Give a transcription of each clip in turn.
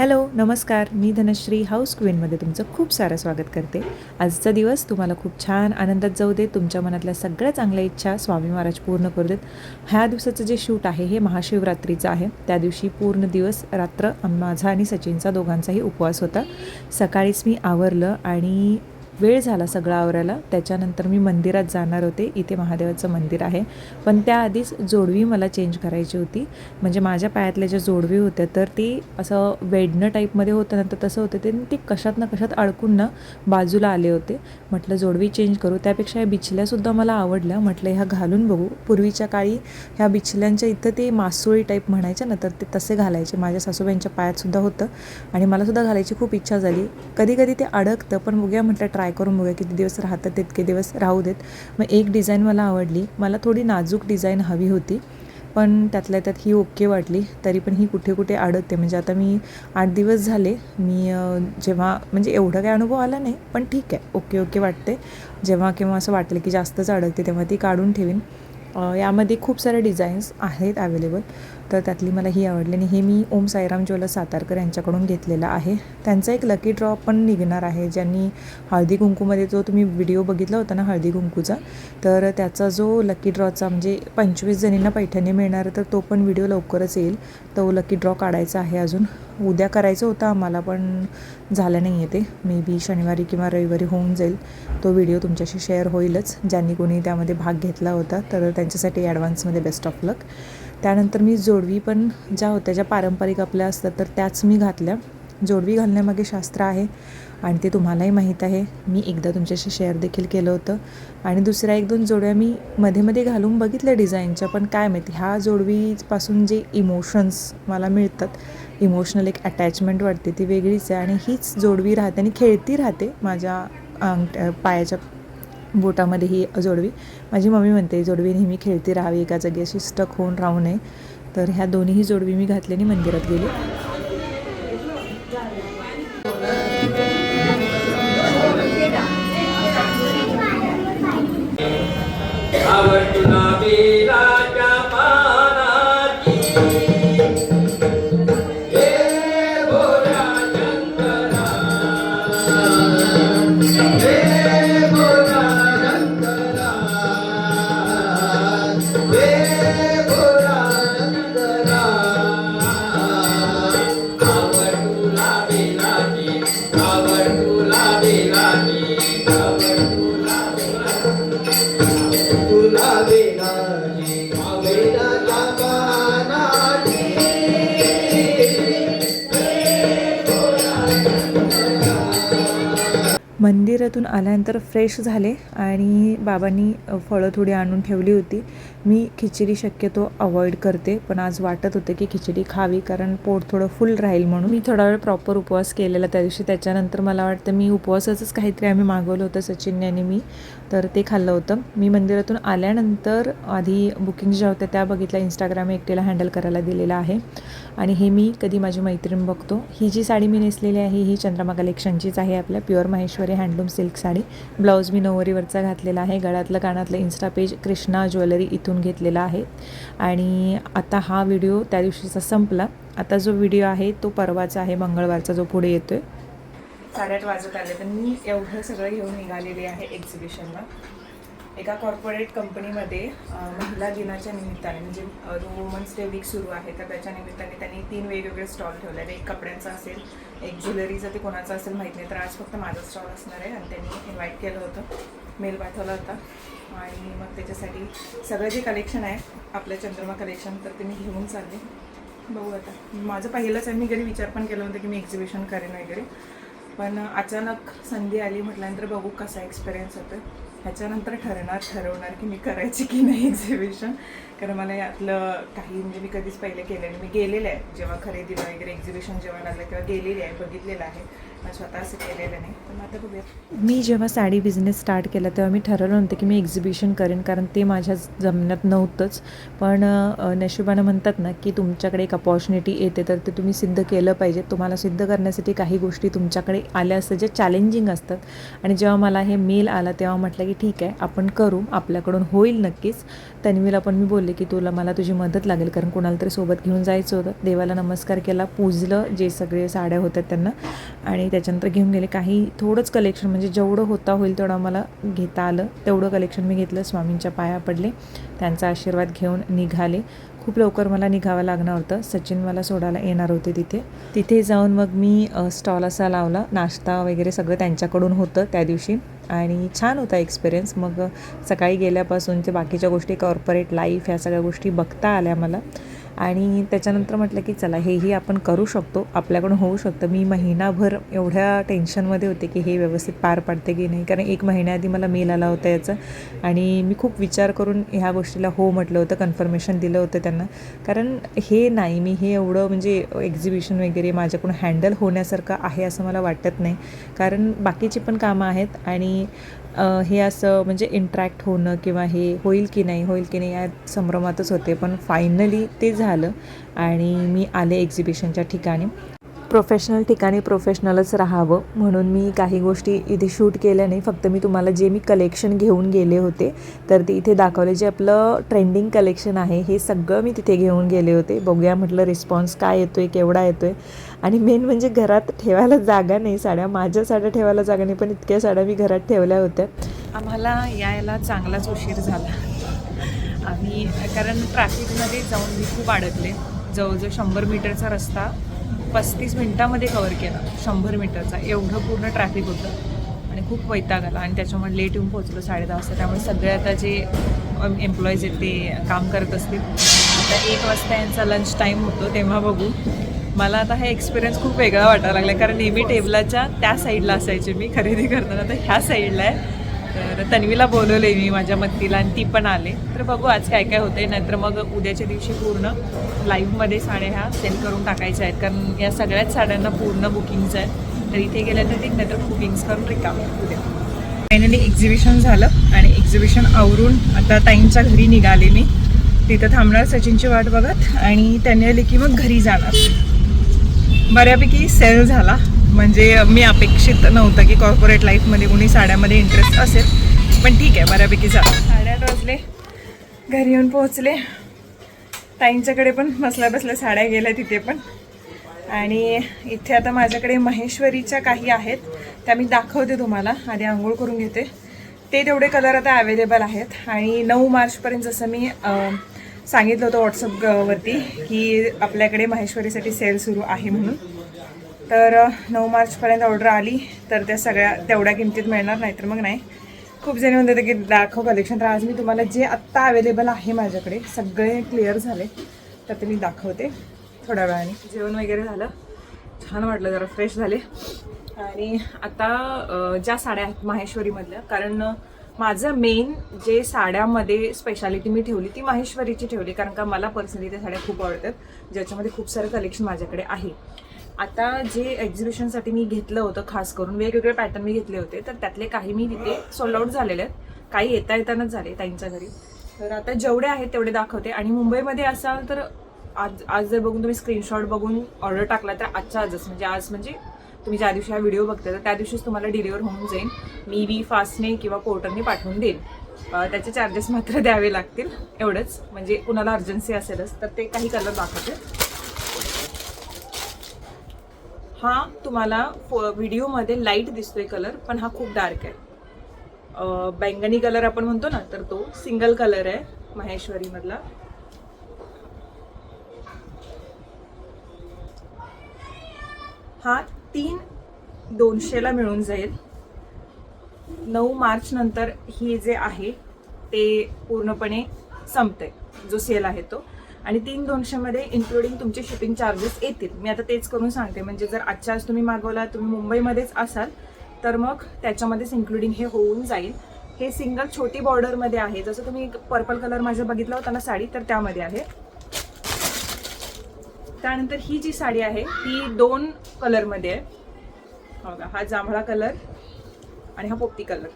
Hello नमस्कार. मी Dhanashree house क्वीनमध्ये तुमचं खूप सारं स्वागत करते. आजचा दिवस तुम्हाला खूप छान आनंदात जाऊ दे तुमच्या मनातल्या सगळ्या चांगल्या इच्छा स्वामी महाराज पूर्ण करू देत. ह्या दिवसाचं जे शूट आहे हे महाशिवरात्रीचं आहे. त्या दिवशी पूर्ण दिवस रात्र माझा आणि सचिनचा दोघांचाही उपवास होता. सकाळीच मी आवरलं आणि वेळ झाला सगळं आवरायला. त्याच्यानंतर मी मंदिरात जाणार होते. इथे महादेवाचं मंदिर आहे. पण त्याआधीच जोडवी मला चेंज करायची होती. म्हणजे माझ्या पायातल्या ज्या जोडवी होत्या तर ती असं वेडणं टाईपमध्ये होतं ना तर तसं होतं. ते ती कशात ना कशात अडकून ना बाजूला आले होते. म्हटलं जोडवी चेंज करू. त्यापेक्षा ह्या बिछल्यासुद्धा मला आवडल्या. म्हटलं ह्या घालून बघू. पूर्वीच्या काळी ह्या बिछल्यांच्या इथं ते मासोळी टाईप म्हणायचे ना तर ते तसे घालायचे. माझ्या सासूबाईंच्या पायातसुद्धा होतं. आणि मलासुद्धा घालायची खूप इच्छा झाली. कधी कधी ते अडकतं. पण बघूया म्हटलं ट्राय करून बघूया किती दिवस राहतात तितके दिवस राहू देत. मग एक डिझाईन मला आवडली. मला थोडी नाजूक डिझाईन हवी होती पण त्यातल्या त्यात ही ओके वाटली. तरी पण ही कुठे कुठे अडकते. म्हणजे आता मी आठ दिवस झाले मी जेव्हा म्हणजे एवढा काय अनुभव आला नाही पण ठीक आहे ओके ओके वाटते. जेव्हा केव्हा असं वाटलं की जास्तच अडकते तेव्हा ती काढून ठेवीन. यामध्ये खूप साऱ्या डिझाईन्स आहेत अवेलेबल तर त्यातली मला ही आवडली आणि हे मी ओम साईराम ज्वेलर्स सातारकर यांच्याकडून घेतलेलं आहे. त्यांचा एक लकी ड्रॉ पण निघणार आहे. ज्यांनी हळदी कुंकूमध्ये जो तुम्ही व्हिडिओ बघितला होता ना हळदी कुंकूचा तर त्याचा जो लकी ड्रॉचा म्हणजे पंचवीस जणींना पैठणी मिळणार तर तो पण व्हिडिओ लवकरच येईल. तो लकी ड्रॉ काढायचा आहे अजून. उद्या करायचं होतं आम्हाला पण झालं नाही आहे ते. मे बी शनिवारी किंवा रविवारी होऊन जाईल. तो व्हिडिओ तुमच्याशी शेअर होईलच. ज्यांनी कोणी त्यामध्ये भाग घेतला होता तर त्यांच्यासाठी ॲडव्हान्समध्ये बेस्ट ऑफ लक त्यानंतर मी जोडवी पण ज्या होत्या ज्या पारंपरिक आपल्या असतात तर त्याच मी घातल्या. जोडवी घालण्यामागे शास्त्र आहे आणि ते तुम्हालाही माहीत आहे. मी एकदा तुमच्याशी शेअर देखील केलं होतं. आणि दुसऱ्या एक दोन जोड्या मी मध्ये मध्ये घालून बघितल्या डिझाईनच्या पण काय माहिती ह्या जोडवीपासून जे इमोशन्स मला मिळतात इमोशनल एक अटॅचमेंट वाटते ती वेगळीच आहे. आणि हीच जोडवी राहते आणि खेळती राहते माझ्या अंगठ पायाच्या बोटामध्ये ही जोडवी. माझी मम्मी म्हणते जोडवी नेहमी खेळती राहावी एका जागी अशी स्टक होऊन राहू नये. तर ह्या दोन्हीही जोडवी मी घातल्याने मंदिरात गेले. मंदिरातून आल्यानंतर फ्रेश झाले आणि बाबांनी फळं थोडी आणून ठेवली होती. मी खिचडी शक्यतो अवॉइड करते पण आज वाटत होतं की खिचडी खावी कारण पोट थोडं फुल राहील म्हणून. मी थोडा वेळ प्रॉपर उपवास केलेला त्या दिवशी. त्याच्यानंतर मला वाटतं मी उपवासाचंच काहीतरी आम्ही मागवलं होतं सचिनने आणि मी. तर ते खाल्लं होतं. मी मंदिरातून आल्यानंतर आधी बुकिंग ज्या होत्या त्या बघितल्या. इंस्टाग्राम एकटीला हँडल करायला दिलेलं आहे. आणि हे मी कधी माझी मैत्रीण बघतो. ही जी साडी मी नेसलेली आहे ही चंद्रमा कलेक्शनचीच आहे आपल्या. Pure Maheshwari handloom silk sari. Blouse मी नऊवारीवरचा घातलेला आहे. गळ्यातलं कानातलं इन्स्टा पेज कृष्णा ज्वेलरी इथून घेतलेला आहे. आणि आता हा व्हिडिओ त्या दिवशीचा संपला. आता जो व्हिडिओ आहे तो परवाचा आहे. मंगळवारचा जो पुढे येतो आहे साडेआठ वाजत आले तर मी एवढं सगळं घेऊन निघालेली आहे एक्झिबिशनला एका कॉर्पोरेट कंपनीमध्ये महिला दिनाच्या निमित्ताने म्हणजे जो वुमन्स डे वीक सुरू आहे तर त्याच्या निमित्ताने त्यांनी तीन वेगवेगळे स्टॉल ठेवले आहेत एक कपड्यांचा असेल एक ज्वेलरीचं ते कोणाचं असेल माहीत नाही तर आज फक्त माझा स्टॉल असणार आहे आणि त्यांनी इन्व्हाइट केलं होतं. मेल पाठवला होता. आणि मग त्याच्यासाठी सगळं जे कलेक्शन आहे आपलं चंद्रमा कलेक्शन तर ते मी घेऊन चालले. बघू आता. माझं पहिलंच आहे मी कधी विचार पण केला होता की मी एक्झिबिशन करेन वगैरे. पण अचानक संधी आली म्हटल्यानंतर बघू कसा एक्सपिरियन्स होतो ह्याच्यानंतर ठरणार ठरवणार की मी करायची की नाही एक्झिबिशन कारण मला यातलं काही म्हणजे मी कधीच पहिले केलं नाही. मी गेलेलं आहे. जेव्हा खरेदीला वगैरे एक्झिबिशन जेव्हा लागलं तेव्हा गेलेली आहे बघितलेलं आहे. स्वतः असं केलेलं नाही. पण आता बघूया. मी जेव्हा साडी बिझनेस स्टार्ट केला तेव्हा मी ठरवलं होतं की मी एक्झिबिशन करेन कारण ते माझ्या जमण्यात नव्हतंच. पण नशिबानं म्हणतात ना की तुमच्याकडे एक अपॉर्च्युनिटी येते तर ते तुम्ही सिद्ध केलं पाहिजे. तुम्हाला सिद्ध करण्यासाठी काही गोष्टी तुमच्याकडे आल्या असतात ज्या चॅलेंजिंग असतात. आणि जेव्हा मला हे मेल आला तेव्हा म्हटलं की ठीक आहे आपण करू. आपल्याकडून होईल नक्कीच. तन्वीला पण मी बोलले की तुला मला तुझी मदत लागेल कारण कोणाला तरी सोबत घेऊन जायचं होतं. देवाला नमस्कार केला पूजलं जे सगळे साड्या होत्या त्यांना. आणि त्याच्यानंतर घेऊन गेले. काही थोडंच कलेक्शन म्हणजे जेवढं होता होईल तेवढं मला घेता आलं. तेवढं कलेक्शन मी घेतलं. स्वामींच्या पाया पडले. त्यांचा आशीर्वाद घेऊन निघाले. खूप लवकर मला निघावं लागणार होतं. सचिन मला सोडायला येणार होते तिथे. तिथे जाऊन मग मी स्टॉल असा लावला. नाश्ता वगैरे सगळं त्यांच्याकडून होतं त्या दिवशी. आणि छान होता एक्सपिरियन्स मग सकाळी गेल्यापासून ते बाकीच्या गोष्टी कॉर्पोरेट लाईफ ह्या सगळ्या गोष्टी बघता आल्या मला. आणि त्याच्यानंतर म्हटलं की चला हेही आपण करू शकतो. आपल्याकडून होऊ शकतं. मी महिनाभर एवढ्या टेन्शनमध्ये होते की हे व्यवस्थित पार पाडते की नाही. कारण एक महिन्याआधी मला मेल आला होता याचा. आणि मी खूप विचार करून ह्या गोष्टीला हो म्हटलं होतं कन्फर्मेशन दिलं होतं त्यांना. कारण हे नाही मी हे एवढं म्हणजे एक्झिबिशन वगैरे माझ्याकडून हँडल होण्यासारखं आहे असं मला वाटत नाही. कारण बाकीची पण कामं आहेत आणि हे असं म्हणजे इंट्रॅक्ट होणं किंवा हे होईल की नाही होईल की नाही या संभ्रमातच होते. पण फायनली ते झालं आणि मी आले एक्झिबिशनच्या ठिकाणी. प्रोफेशनल ठिकाणी प्रोफेशनलच राहावं. म्हणून मी काही गोष्टी इथे शूट केल्या नाही. फक्त मी तुम्हाला जे मी कलेक्शन घेऊन गेले होते तर ते इथे दाखवले. जे आपलं ट्रेंडिंग कलेक्शन आहे हे सगळं मी तिथे घेऊन गेले होते. बघूया म्हटलं रिस्पॉन्स काय येतो आहे केवढा येतो आहे आणि मेन म्हणजे घरात ठेवायला जागा नाही साड्या. माझ्या साड्या ठेवायला जागा नाही पण इतक्या साड्या मी घरात ठेवल्या होत्या. आम्हाला यायला चांगलाच उशीर झाला. आम्ही कारण ट्रॅफिकमध्ये जाऊन मी खूप अडकले. जवळजवळ शंभर मीटरचा रस्ता पस्तीस मिनटामध्ये कवर केला. शंभर मीटरचा. एवढं पूर्ण ट्रॅफिक होतं. आणि खूप वैताग आला. आणि त्याच्यामुळे लेट येऊन पोहोचलो साडेदहा वाजता. त्यामुळे सगळे आता जे एम्प्लॉईज आहेत ते काम करत असतील. आता एक वाजता यांचा लंच टाईम होतो. तेव्हा बघू. मला आता हा एक्सपिरियन्स खूप वेगळा वाटायला लागला कारण नेहमी टेबलाच्या त्या साईडला असायचे मी. खरेदी करताना तर ह्या साईडला आहे. तर तन्वीला बोलवले मी माझ्या मत्तीला आणि ती पण आले. तर बघू आज काय काय होते नाहीतर मग उद्याच्या दिवशी पूर्ण लाईव्हमध्ये साड्या ह्या सेल करून टाकायच्या आहेत. कारण या सगळ्याच साड्यांना पूर्ण बुकिंग्स आहेत. तर इथे गेल्या तर ठीक नाही तर बुकिंग्स करून रिकामे उद्या. फायनली एक्झिबिशन झालं आणि एक्झिबिशन आवरून आता ताईंच्या घरी निघाले मी. तिथं थांबणार सचिनची वाट बघत आणि त्यांनी आले की मग घरी जाणार. बऱ्यापैकी सेल झाला. म्हणजे मी अपेक्षित नव्हतं की कॉर्पोरेट लाईफमध्ये कोणी साड्यामध्ये इंटरेस्ट असेल. पण ठीक आहे बऱ्यापैकी झालं. साड्या वाजले घरी येऊन पोहोचले. ताईंच्याकडे पण बसल्या बसल्या साड्या गेल्या तिथे पण. आणि इथे आता माझ्याकडे महेश्वरीच्या काही आहेत त्या मी दाखवते तुम्हाला. आधी आंघोळ करून घेते. ते तेवढे कलर आता अवेलेबल आहेत. आणि नऊ मार्चपर्यंत जसं मी सांगितलं होतं व्हॉट्सअपवरती की आपल्याकडे महेश्वरीसाठी सेल सुरू आहे म्हणून. तर नऊ मार्चपर्यंत ऑर्डर आली तर त्या सगळ्या तेवढ्या किमतीत मिळणार नाही तर मग नाही. खूप जण म्हणतात की दाखव कलेक्शन तर आज मी तुम्हाला जे आत्ता अवेलेबल आहे माझ्याकडे सगळे क्लिअर झाले तर ते मी दाखवते थोड्या वेळाने. जेवण वगैरे झालं. छान वाटलं जरा फ्रेश झाले. आणि आता ज्या साड्या आहेत माहेश्वरीमधल्या कारण माझं मेन जे साड्यामध्ये स्पेशालिटी मी ठेवली ती माहेश्वरीची ठेवली कारण का मला पर्सनली त्या साड्या खूप आवडतात ज्याच्यामध्ये खूप सारं कलेक्शन माझ्याकडे आहे. आता जे एक्झिबिशनसाठी मी घेतलं होतं खास करून वेगवेगळे पॅटर्न मी घेतले होते तर त्यातले काही मी तिथे सोल्ड आउट झालेले आहेत. काही येता येतानाच झाले ताईंच्या घरी. तर आता जेवढे आहेत तेवढे दाखवते. आणि मुंबईमध्ये असाल तर आज आज जर बघून तुम्ही स्क्रीनशॉट बघून ऑर्डर टाकला तर आजच्या आजच म्हणजे आज म्हणजे तुम्ही ज्या दिवशी हा व्हिडिओ बघता तर त्या दिवशीच तुम्हाला डिलिव्हर होऊन जाईल. मी वी फास्टने किंवा पोर्टरने पाठवून देईन. त्याचे चार्जेस मात्र द्यावे लागतील एवढंच. म्हणजे कुणाला अर्जन्सी असेलच तर ते काही कलर दाखवते. हा तुम्हाला फो- व्हिडिओमध्ये लाइट दिसतोय कलर पण हा खूप डार्क आहे. बैंगनी कलर आपण म्हणतो ना तर तो सिंगल कलर आहे महेश्वरीमधला. हा तीन दोनशेला मिळून जाईल. नऊ मार्च नंतर ही जे आहे ते पूर्णपणे संपते जो सेल आहे तो. आणि तीन दोनशेमध्ये इन्क्लुडिंग तुमचे शिपिंग चार्जेस येतील. मी आता तेच करून सांगते. म्हणजे जर आजच्या आज तुम्ही मागवला तुम्ही मुंबईमध्येच असाल तर मग त्याच्यामध्येच इन्क्लुडिंग हे होऊन जाईल. हे सिंगल छोटी बॉर्डरमध्ये आहे. जसं तुम्ही पर्पल कलर माझा बघितला होता ना साडी तर त्यामध्ये आहे. त्यानंतर ही जी साडी आहे ती दोन कलरमध्ये आहे. बघा हा जांभळा कलर आणि हा पोपटी कलर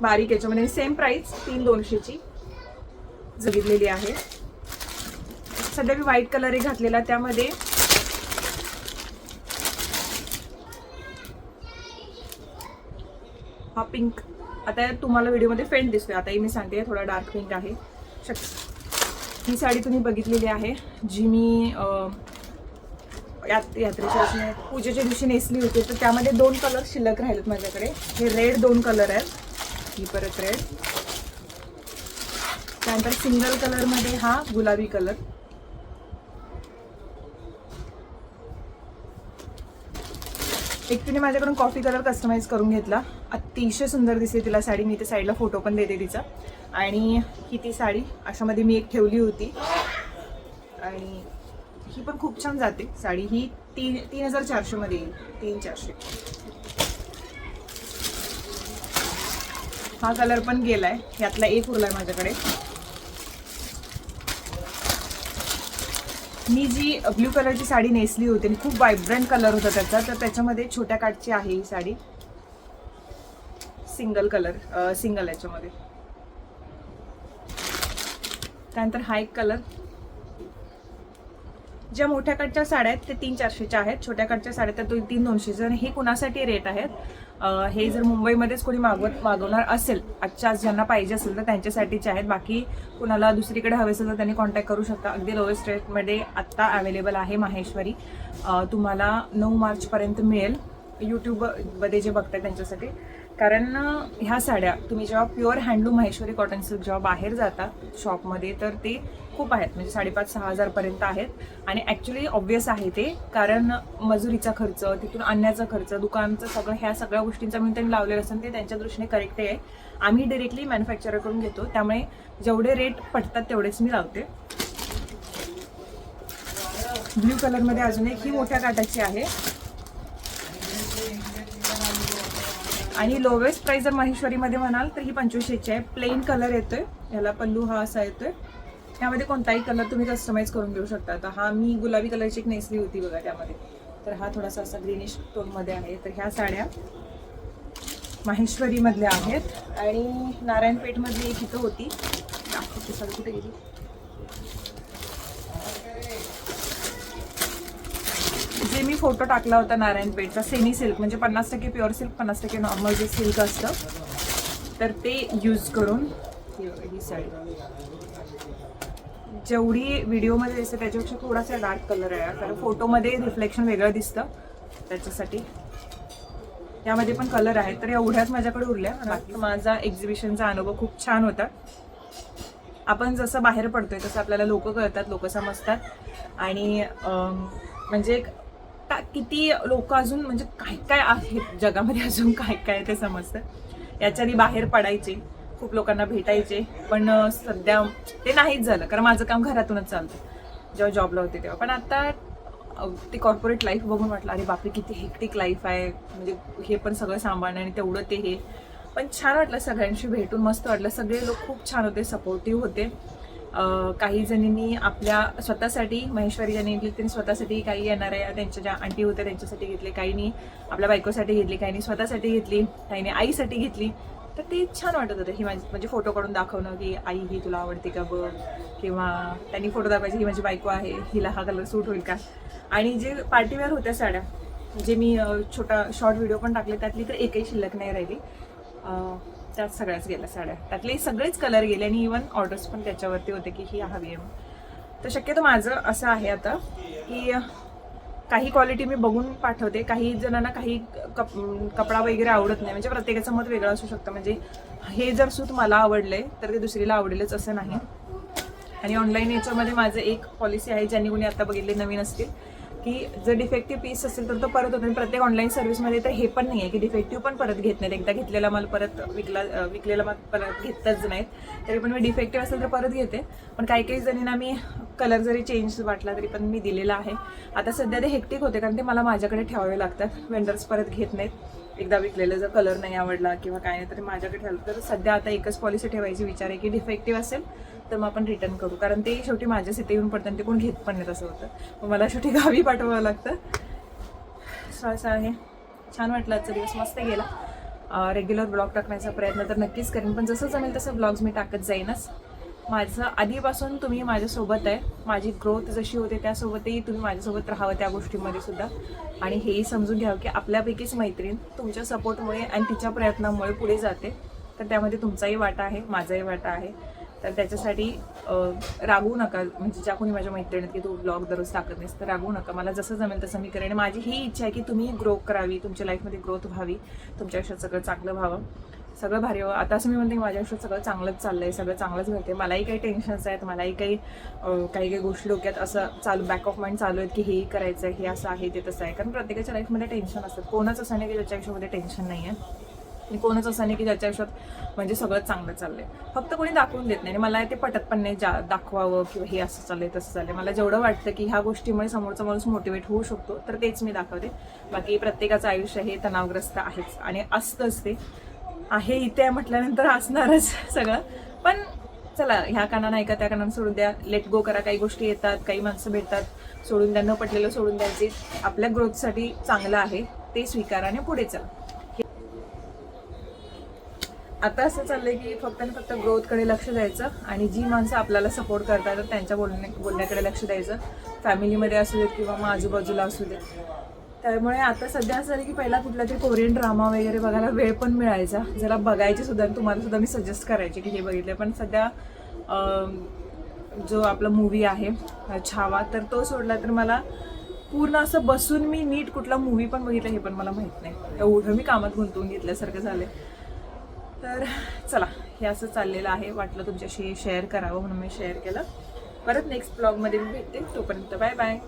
बारीक याच्यामध्ये सेम प्राईस तीन दोनशेची. जगितलेली आहे. सध्या मी व्हाईट कलर एक घातलेला त्यामध्ये. हा पिंक आता तुम्हाला व्हिडिओमध्ये फेंट दिसतोय. आताही मी सांगते थोडा डार्क पिंक आहे. शक ही साडी तुम्ही बघितलेली आहे जी मी यात यात्रेच्या दिवशी पूजेच्या दिवशी नेसली होती. तर त्यामध्ये दोन कलर शिल्लक राहिलेत माझ्याकडे. हे रेड दोन कलर आहेत. ही परत रेड त्यानंतर सिंगल कलरमध्ये हा गुलाबी कलर. एकटीने माझ्याकडून कॉफी कलर कस्टमाइज करून घेतला. अतिशय सुंदर दिसते तिला साडी. मी ते साईडला फोटो पण देते तिचा. आणि ही ती साडी अशामध्ये मी एक ठेवली होती. आणि ही पण खूप छान जाते. साडी ही तीन तीन हजार चारशेमध्ये येईल. तीन चारशे. हा कलर पण गेलाय. यातला एक उरलाय माझ्याकडे. मी जी ब्ल्यू कलरची साडी नेसली होती आणि खूप वायब्रंट कलर होता त्याचा तर त्याच्यामध्ये छोट्या काठची आहे ही साडी. सिंगल कलर सिंगल याच्यामध्ये. त्यानंतर हा एक कलर ज्या मोठ्या कटच्या साड्या आहेत ते तीन चारशेच्या आहेत. छोट्या कटच्या साड्या त्या दोन- तीन दोनशेच्या आणि हे कुणासाठी रेट आहेत? हे जर मुंबईमध्येच कोणी मागवत मागवणार असेल आजच्या आज ज्यांना पाहिजे असेल तर त्यांच्यासाठीचे आहेत. बाकी कुणाला दुसरीकडे हवे असेल तर त्यांनी कॉन्टॅक्ट करू शकता. अगदी लोएस्ट रेटमध्ये आत्ता अवेलेबल आहे माहेश्वरी. तुम्हाला नऊ मार्चपर्यंत मिळेल. यूट्यूबमध्ये जे बघताय त्यांच्यासाठी. कारण ह्या साड्या तुम्ही जेव्हा pure handloom Maheshwari cotton silk जेव्हा बाहेर जाता शॉपमध्ये तर ते खूप आहेत. म्हणजे साडेपाच सहा हजारपर्यंत आहेत. आणि ॲक्च्युली ऑब्वियस आहे ते कारण मजुरीचा खर्च तिथून आणण्याचा खर्च दुकानचं सगळं ह्या सगळ्या गोष्टींचा मी त्यांनी लावलेलं असतं ते त्यांच्या दृष्टीने करेक्ट आहे. आम्ही डिरेक्टली मॅन्युफॅक्चरकडून घेतो. त्यामुळे जेवढे रेट पटतात तेवढेच मी लावते. ब्ल्यू कलरमध्ये अजून एक ही मोठ्या काटाची आहे. आणि लोवेस्ट प्राईस जर माहेश्वरीमध्ये म्हणाल तर ही पंचवीसशेची आहे. प्लेन कलर येतोय. याला पल्लू हा असा येतोय. त्यामध्ये कोणताही कलर तुम्ही कस्टमाइज करून घेऊ शकता. आता हा मी गुलाबी कलरची एक नेसली होती बघा त्यामध्ये. तर हा थोडासा असा ग्रीनिश टोनमध्ये आहे. तर ह्या साड्या माहेश्वरीमधल्या आहेत. आणि नारायणपेठमधली एक इथं होती. दाखवते कुठे गेली? जे मी फोटो टाकला होता नारायणपेठचा सेमी सिल्क म्हणजे पन्नास टक्के प्युअर सिल्क पन्नास टक्के नॉर्मल जे सिल्क असतं तर ते यूज करून ही साडी जेवढी व्हिडिओमध्ये दिसते त्याच्यापेक्षा थोडासा डार्क कलर आहे कारण फोटोमध्ये रिफ्लेक्शन वेगळं दिसतं त्याच्यासाठी. यामध्ये पण कलर आहेत तर एवढ्याच माझ्याकडे उरल्या. बाकी माझा एक्झिबिशनचा अनुभव खूप छान होता. आपण जसं बाहेर पडतोय तसं आपल्याला लोक कळतात लोक समजतात. आणि म्हणजे एक का- किती लोक अजून म्हणजे काय काय आहेत जगामध्ये अजून काय काय ते समजतं? याच्यानी बाहेर पडायचे खूप लोकांना भेटायचे पण सध्या ते नाहीच झालं. कारण माझं काम घरातूनच चालतं. जेव्हा जॉबला होते तेव्हा. पण आता ते कॉर्पोरेट लाईफ बघून वाटलं अरे बापरे किती हेक्टिक लाईफ आहे. म्हणजे हे पण सगळं सांभाळणं आणि तेवढं ते हे. पण छान वाटलं सगळ्यांशी भेटून मस्त वाटलं. सगळे लोक खूप छान होते सपोर्टिव्ह होते. काही जणींनी आपल्या स्वतःसाठी महेश्वरी ज्यांनी घेतली त्यांनी स्वतःसाठी काही येणाऱ्या त्यांच्या ज्या आंटी होत्या त्यांच्यासाठी घेतले काहीनी. आपल्या बायकोसाठी घेतली काहीनी स्वतःसाठी घेतली काहीने आईसाठी घेतली. तर ते छान वाटत होतं. ही माझी म्हणजे फोटो काढून दाखवणं की आई ही तुला आवडते का बघ? किंवा त्यांनी फोटो दाखवायचे ही माझी बायको आहे हिला हा कलर सूट होईल का? आणि जे पार्टीवेअर होत्या साड्या जे मी छोटा शॉर्ट व्हिडिओ पण टाकले त्यातली तर एकही शिल्लक नाही राहिली. त्यात सगळ्याच गेल्या साड्या. त्यातले सगळेच कलर गेले आणि इवन ऑर्डर्स पण त्याच्यावरती होते की ही हवी आहे तर शक्यतो माझं असं आहे आता की काही क्वालिटी मी बघून पाठवते. काही जणांना काही कप कपडा वगैरे आवडत नाही. म्हणजे प्रत्येकाचं मत वेगळं असू शकतं. म्हणजे हे जर सूत मला आवडले तर ते दुसरीला आवडेलच असं नाही. आणि ऑनलाईन याच्यामध्ये माझं एक पॉलिसी आहे ज्यांनी कोणी आता बघितले नवीन असतील की जर डिफेक्टिव्ह पीस असेल तर तो परत होतो. आणि प्रत्येक ऑनलाईन सर्व्हिसमध्ये तर हे पण नाही आहे की डिफेक्टिव्ह पण परत घेत नाहीत. एकदा घेतलेला माल परत विकला विकलेला माल परत घेतच नाहीत. तरी पण मी डिफेक्टिव्ह असेल तर परत घेते. पण काही काही जणींना मी कलर जरी चेंज वाटला तरी पण मी दिलेला आहे. आता सध्या ते हेक्टिक होते कारण ते मला माझ्याकडे ठेवावे लागतात. वेंडर्स परत घेत नाहीत. एकदा विकलेलं जर कलर नाही आवडला किंवा काय नाही तर माझ्याकडे ठेवलं तर सध्या आता एकच पॉलिसी ठेवायची विचार आहे की डिफेक्टिव्ह असेल तर मग आपण रिटर्न करू. कारण ते शेवटी माझ्याच इथे येऊन पडतात ते कोण घेत पण नाही तसं होतं. मग मला शेवटी गावी पाठवावं लागतं. सो असं आहे. छान वाटलं आजचा दिवस. मस्त गेला. रेग्युलर ब्लॉग टाकण्याचा प्रयत्न तर नक्कीच करेन. पण जसं जमेल तसं ब्लॉग्स मी टाकत जाईनच. माझं आधीपासून तुम्ही माझ्यासोबत आहे. माझी ग्रोथ जशी होते त्यासोबतही तुम्ही माझ्यासोबत राहावं त्या गोष्टीमध्ये सुद्धा. आणि हेही समजून घ्यावं की आपल्यापैकीच मैत्रीण तुमच्या सपोर्टमुळे आणि तिच्या प्रयत्नामुळे पुढे जाते. तर त्यामध्ये तुमचाही वाटा आहे माझाही वाटा आहे. तर त्याच्यासाठी अं, रागवू नका. म्हणजे ज्या कोणी माझ्या मैत्रिणीत की तू ब्लॉग दररोज टाकत नाहीस तर रागवू नका. मला जसं जमेल तसं मी करेन. आणि माझी ही इच्छा आहे की तुम्ही ग्रो करावी तुमच्या लाईफमध्ये ग्रोथ व्हावी तुमच्या आयुष्यात सगळं चांगलं व्हावं. सगळं भारी व्हावं. आता असं मी म्हणते की माझ्या आयुष्यात सगळं चांगलंच चाललं आहे सगळं चांगलंच घडते मलाही काही टेन्शन्स आहेत मलाही काही काही काही गोष्टी डोक्यात असं चालू बॅक ऑफ माइंड चालू आहेत की हे करायचं आहे हे असं आहे ते तसं आहे. कारण प्रत्येकाच्या लाईफमध्ये टेन्शन असतात. कोणाच असं नाही की ज्याच्या आयुष्यामध्ये टेन्शन नाही आहे आणि कोणच असं नाही की ज्याच्या आयुष्यात म्हणजे सगळं चांगलं चाललंय. फक्त कोणी दाखवून देत नाही. आणि मला ते पटत पण नाही जा दाखवावं किंवा हे असं चाललंय तसं चाललंय. मला जेवढं वाटतं की ह्या गोष्टीमुळे समोरचा माणूस मोटिवेट होऊ शकतो तर तेच मी दाखवते. बाकी प्रत्येकाचं आयुष्य हे तणावग्रस्त आहेच. आणि असतंच ते आहे इथे आहे म्हटल्यानंतर असणारच सगळं. पण चला ह्या कानानं ऐका त्या कानानं सोडून द्या. लेट गो करा. काही गोष्टी येतात काही माणसं भेटतात. सोडून द्या. न पटलेलं सोडून द्यायचे आपल्या ग्रोथसाठी चांगलं आहे ते स्वीकाराने आणि पुढे चला. आता असं चाललंय की फक्त आणि फक्त ग्रोथकडे लक्ष द्यायचं आणि जी माणसं आपल्याला सपोर्ट करतात त्यांच्या बोलण्या बोलण्याकडे लक्ष द्यायचं. फॅमिलीमध्ये असू देत किंवा मग आजूबाजूला असू देत. त्यामुळे आता सध्या असं झालं की पहिला कुठला तरी कोरियन ड्रामा वगैरे बघायला वेळ पण मिळायचा. जरा बघायचे सुद्धा तुम्हाला सुद्धा मी सजेस्ट करायचे की हे बघितले पण सध्या जो आपला मूवी आहे छावा तर तो सोडला तर मला पूर्ण असं बसून मी नीट कुठला मूवी पण बघितला हे पण मला माहीत नाही. एवढं मी कामात गुंतवून घेतल्यासारखं झालंय. तर चला हे असं चाललेलं आहे. वाटलं तुमच्याशी शेअर करावं म्हणून मी शेअर केलं. परत नेक्स्ट ब्लॉगमध्ये मी भेटते. तोपर्यंत बाय बाय